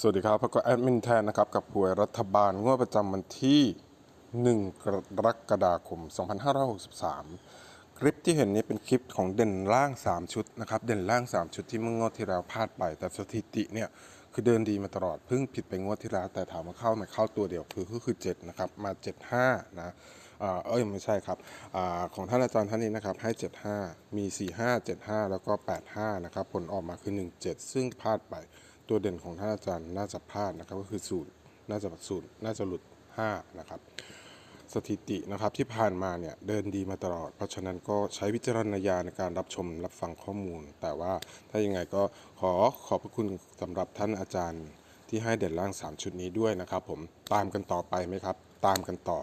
สวัสดีครับพบกับแอดมินแทนนะครับ กับหวยรัฐบาลงวดประจำวันที่ 1 กรกฎาคม 2563 คลิปที่เห็นนี้เป็นคลิปของเด่นล่าง 3 ชุดนะครับ เด่นล่าง 3 ชุดที่เมื่องวดที่แล้วพลาดไป แต่สถิติเนี่ย คือเดินดีมาตลอด เพิ่งผิดไปงวดที่แล้ว แต่ถามว่าเข้าไหมเข้าตัวเดียวคือก็คือ 7 นะครับ มา 75 นะอ่าเอ้ยไม่ใช่ครับอของท่านอาจารย์ท่านนี้นะครับให้ 75 มี 45 75 แล้วก็ 85 นะครับ ผลออกมาคือ 17 ซึ่งพลาดไป ตัวเด่นของท่านอาจารย์น่าจะพลาดนะครับก็คือสูตรน่าจะสูตรน่าจะหลุด 5 นะครับ สถิตินะครับที่ผ่านมาเนี่ยเดินดีมาตลอด เพราะฉะนั้นก็ใช้วิจารณญาณในการรับชมรับฟังข้อมูล แต่ว่าถ้ายังไงก็ขอขอบพระคุณสำหรับท่านอาจารย์ที่ให้เด่นล่าง 3 ชุดนี้ด้วยนะครับ ผมตามกันต่อไปไหมครับ ตามกันต่อ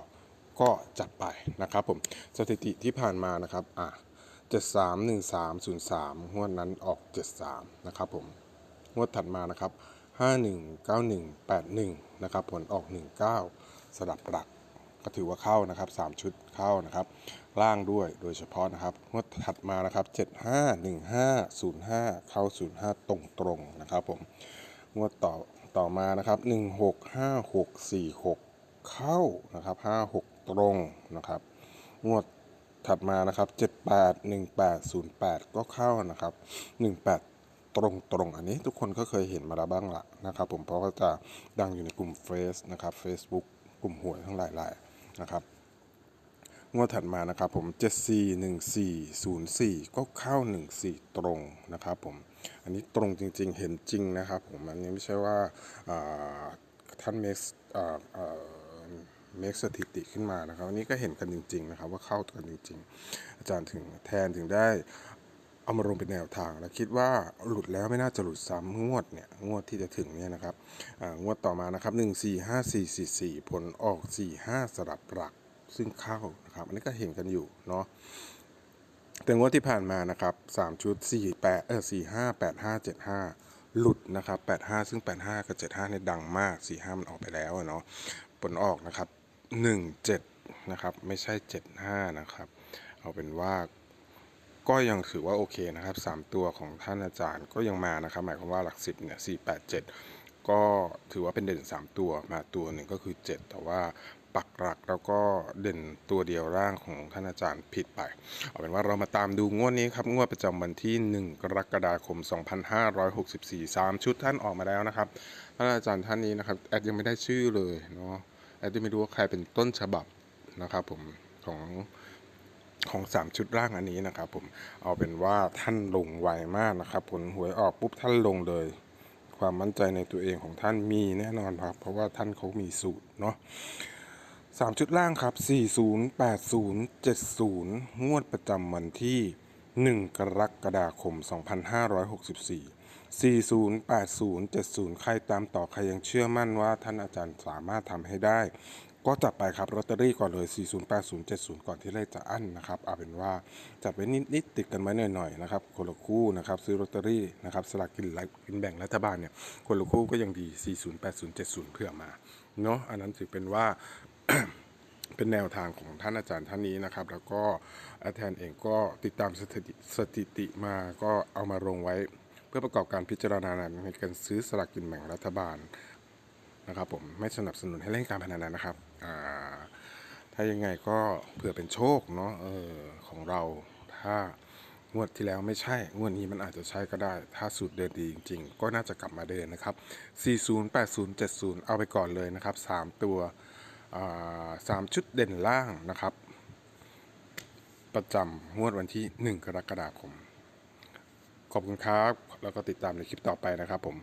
ก็จัดไปนะครับผมสถิติที่ผ่านมานะครับอะ731303งวดนั้นออก 73 นะครับผม งวดถัดมานะครับ 519181 นะครับ ผลออก 19 สลับหลัก ก็ถือว่าเข้านะครับ 3 ชุดเข้านะครับ ล่างด้วยโดยเฉพาะนะครับ งวดถัดมานะครับ 751505 เข้า 05 ตรงตรงนะครับผม งวดต่อต่อมานะครับ 165646 เข้านะครับ 56 ตรงนะครับ งวดถัดมานะครับ 781808 ก็เข้านะครับ 18 ตรงตรงๆ อันนี้ทุกคนก็เคยเห็นมาแล้วบ้างละนะครับผมเพราะว่าจะดังอยู่ในกลุ่มเฟซนะครับ Facebook กลุ่มหวยทั้งหลายๆนะครับงวดถัดมานะครับผม 741404 ก็เข้า 14 ตรงนะครับผม อันนี้ตรงจริงๆ เห็นจริงนะครับผม อันนี้ไม่ใช่ว่าอ่าท่านเมกเมกสถิติขึ้นมานะครับ อันนี้ก็เห็นกันจริง ๆ นะครับ ว่าเข้ากันจริง ๆ อาจารย์ถึงแทนถึงได้ เอามาลงเป็นแนวทาง แล้วคิดว่าหลุดแล้วไม่น่าจะหลุดซ้ำงวดเนี่ยงวดที่จะถึงเนี่ยนะครับงวดต่อมานะครับ 1 4 5 4 4 4 ผลออก 4 5 สลับหลักซึ่งเข้านะครับอันนี้ก็เห็นกันอยู่เนาะแต่งวดที่ผ่านมานะครับ3ชุด4 8เออ4 5 8 5 7 5 หลุดนะครับ 85 ซึ่ง 85 กับ 75เนี่ยดังมาก 45 มันออกไปแล้วเนาะผลออกนะครับ 17 นะครับ ไม่ใช่ 75 นะครับ เอาเป็นว่า ก็ยังถือว่าโอเคนะครับ 3 ตัวของท่านอาจารย์ก็ยังมานะครับ หมายความว่าหลักสิบเนี่ยสี่แปดเจ็ดก็ถือว่าเป็นเด่น 3 ตัวมาตัวหนึ่งก็คือ 7 แต่ว่าปักหลักแล้วก็เด่นตัวเดียวร่างของท่านอาจารย์ผิดไป เอาเป็นว่าเรามาตามดูงวดนี้ครับงวดประจำวันที่ 1 กรกฎาคม 2564 3 ชุดท่านออกมาแล้วนะครับท่านอาจารย์ท่านนี้นะครับแอดยังไม่ได้ชื่อเลยเนาะแอดยังไม่รู้ว่าใครเป็นต้นฉบับนะครับผมของ ของ 3 ชุดร่างอันนี้นะครับผมเอาเป็นว่าท่านลงไวมากนะครับผลหวยออกปุ๊บท่านลงเลย ความมั่นใจในตัวเองของท่านมีแน่นอนครับ เพราะว่าท่านเขามีสูตรเนาะสามชุดล่างครับ 40 80 70 งวดประจำวันที่ 1 กรกฎาคม 2564 40 80 70 ใครตามต่อใครยังเชื่อมั่นว่าท่านอาจารย์สามารถทำให้ได้ ก็จัดไปครับลอตเตอรี่ก่อนเลย 40 80 70 ก่อนที่เลขจะอั้นนะครับเอาเป็นว่าจัดไว้นิดๆติดกันไว้หน่อยๆนะครับคนละคู่นะครับซื้อลอตเตอรี่นะครับสลากกินกินแบ่งรัฐบาลเนี่ยคนละคู่ก็ยังดี 40 80 70 เพื่อมาเนาะอันนั้นถือเป็นว่าเป็นแนวทางของท่านอาจารย์ท่านนี้นะครับ แล้วก็อาแทนเองก็ติดตามสถิติสถิติมาก็เอามาลงไว้ เพื่อประกอบการพิจารณาในการซื้อสลากกินแบ่งรัฐบาล นะครับผมไม่สนับสนุนให้เล่นการพนันนะครับถ้ายังไงก็เผื่อเป็นโชคเนาะออของเราถ้างวดที่แล้วไม่ใช่ งวดนี้มันอาจจะใช่ก็ได้ ถ้าสูตรเดินดีจริง ๆ ก็น่าจะกลับมาเดินนะครับ 40 80 70 เอาไปก่อนเลยนะครับ 3 ตัวสามชุดเด่นล่างนะครับ ประจำงวดวันที่ 1 กรกฎาคม ขอบคุณครับ แล้วก็ติดตามในคลิปต่อไปนะครับผม